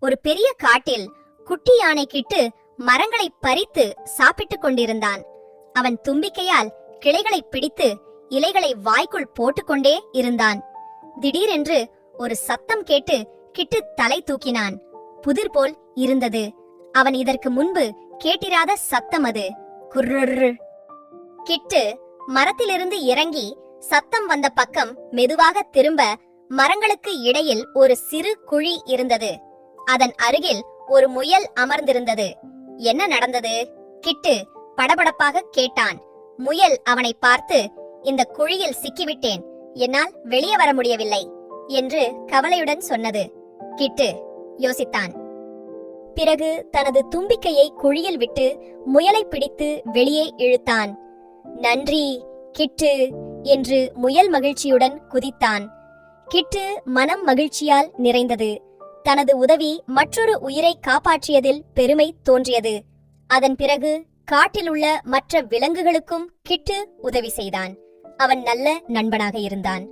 ஒரு பெரிய காட்டில் குட்டி யானை கிட்டு மரங்களை பறித்து சாப்பிட்டுக் கொண்டிருந்தான். அவன் தும்பிக்கையால் கிளைகளை பிடித்து இலைகளை வாய்க்குள் போட்டுக்கொண்டே இருந்தான். திடீரென்று ஒரு சத்தம் கேட்டு கிட்டு தலை தூக்கினான். புதிர் போல் இருந்தது. அவன் இதற்கு முன்பு கேட்டிராத சத்தம் அது. குர்ரு கிட்டு மரத்திலிருந்து இறங்கி சத்தம் வந்த பக்கம் மெதுவாக திரும்ப மரங்களுக்கு இடையில் ஒரு சிறு குழி இருந்தது. அதன் அருகில் ஒரு முயல் அமர்ந்திருந்தது. என்ன நடந்தது? கிட்டு படபடப்பாக கேட்டான். முயல் அவனை பார்த்து இந்த குழியில் சிக்கிவிட்டேன். என்னால் வெளியே வர முடியவில்லை என்று கவலையுடன் சொன்னது. கிட்டு யோசித்தான். பிறகு தனது தும்பிக்கையை குழியில் விட்டு முயலை பிடித்து வெளியே இழுத்தான். நன்றி கிட்டு என்று முயல் மகிழ்ச்சியுடன் குதித்தான். கிட்டு மனம் மகிழ்ச்சியால் நிறைந்தது. தனது உதவி மற்றொரு உயிரை காப்பாற்றியதில் பெருமை தோன்றியது. அதன் பிறகு காட்டில் உள்ள மற்ற விலங்குகளுக்கும் கிட்டு உதவி செய்தான். அவன் நல்ல நண்பனாக இருந்தான்.